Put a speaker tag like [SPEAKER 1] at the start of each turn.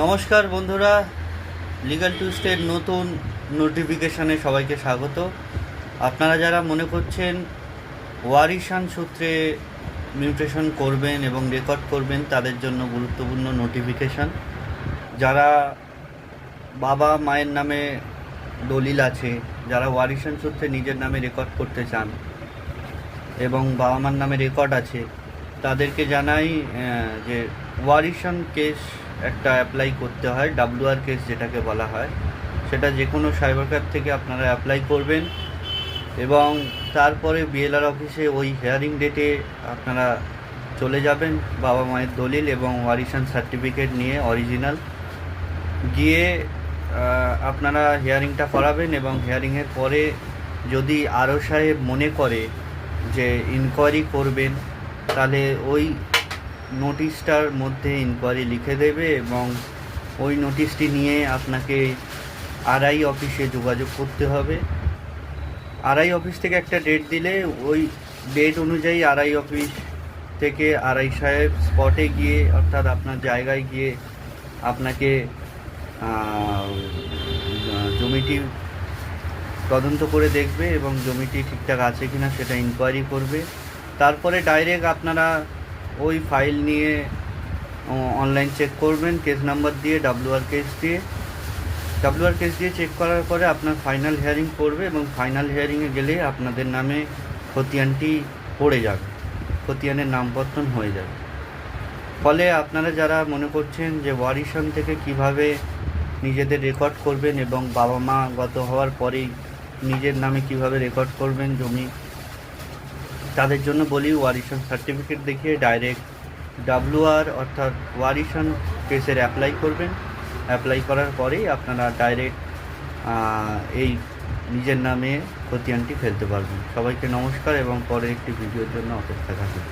[SPEAKER 1] নমস্কার বন্ধুরা লিগাল টুইস্টের নতুন নোটিফিকেশানে সবাইকে স্বাগত। আপনারা যারা মনে করছেন ওয়ারিশান সূত্রে মিউটেশন করবেন এবং রেকর্ড করবেন, তাদের জন্য গুরুত্বপূর্ণ নোটিফিকেশান যারা বাবা মায়ের নামে দলিল আছে, যারা ওয়ারিশান সূত্রে নিজের নামে রেকর্ড করতে চান এবং বাবা মার নামে রেকর্ড আছে, তাদেরকে জানাই যে ওয়ারিশন কেস একটা অ্যাপ্লাই করতে হয় ডাব্লিউআর কেস যেটাকে বলা হয়। সেটা যে কোনো সাইবার ক্যাফ থেকে আপনারা অ্যাপ্লাই করবেন এবং তারপরে বিএলআর অফিসে ওই হিয়ারিং ডেটে আপনারা চলে যাবেন বাবা মায়ের দলিল এবং ওয়ারিশন সার্টিফিকেট নিয়ে অরিজিনাল গিয়ে আপনারা হিয়ারিংটা করাবেন এবং হিয়ারিংয়ের পরে যদি আরও সাহেব মনে করে যে ইনকোয়ারি করবেন, তাহলে ওই নোটিশটার মধ্যে ইনকোয়ারি লিখে দেবে এবং ওই নোটিশটি নিয়ে আপনাকে আরআই অফিসে যোগাযোগ করতে হবে। আরআই অফিস থেকে একটা ডেট দিলে ওই ডেট অনুযায়ী আরআই অফিস থেকে আরআই সাহেব স্পটে গিয়ে অর্থাৎ আপনার জায়গায় গিয়ে আপনাকে জমিটি তদন্ত করে দেখবে এবং জমিটি ঠিকঠাক আছে কিনা সেটা ইনকোয়ারি করবে। তারপরে ডাইরেক্ট আপনারা ওই ফাইল নিয়ে অনলাইন চেক করবেন কেস নাম্বার দিয়ে ডাব্লিউআর কেস দিয়ে। ডাব্লিউআর কেস দিয়ে চেক করার পরে আপনার ফাইনাল হিয়ারিং করবে এবং ফাইনাল হিয়ারিংয়ে গেলে আপনাদের নামে খতিয়ানটি পড়ে যাবে। খতিয়ানের নামপত্তন হয়ে যাবে। ফলে আপনারা যারা মনে করছেন যে ওয়ারিশন থেকে কীভাবে নিজেদের রেকর্ড করবেন এবং বাবা মা গত হওয়ার পরেই নিজের নামে কীভাবে রেকর্ড করবেন, জমি তাদের জন্য বলি ওয়ারিশন সার্টিফিকেট দেখিয়ে ডাইরেক্ট ডাব্লুআর অর্থাৎ ওয়ারিশন কেসের অ্যাপ্লাই করবেন। অ্যাপ্লাই করার পরেই আপনারা ডাইরেক্ট এই নিজের নামে খতিয়ানটি ফেলতে পারবেন। সবাইকে নমস্কার এবং পরে একটি ভিডিওর জন্য অপেক্ষা থাকুন।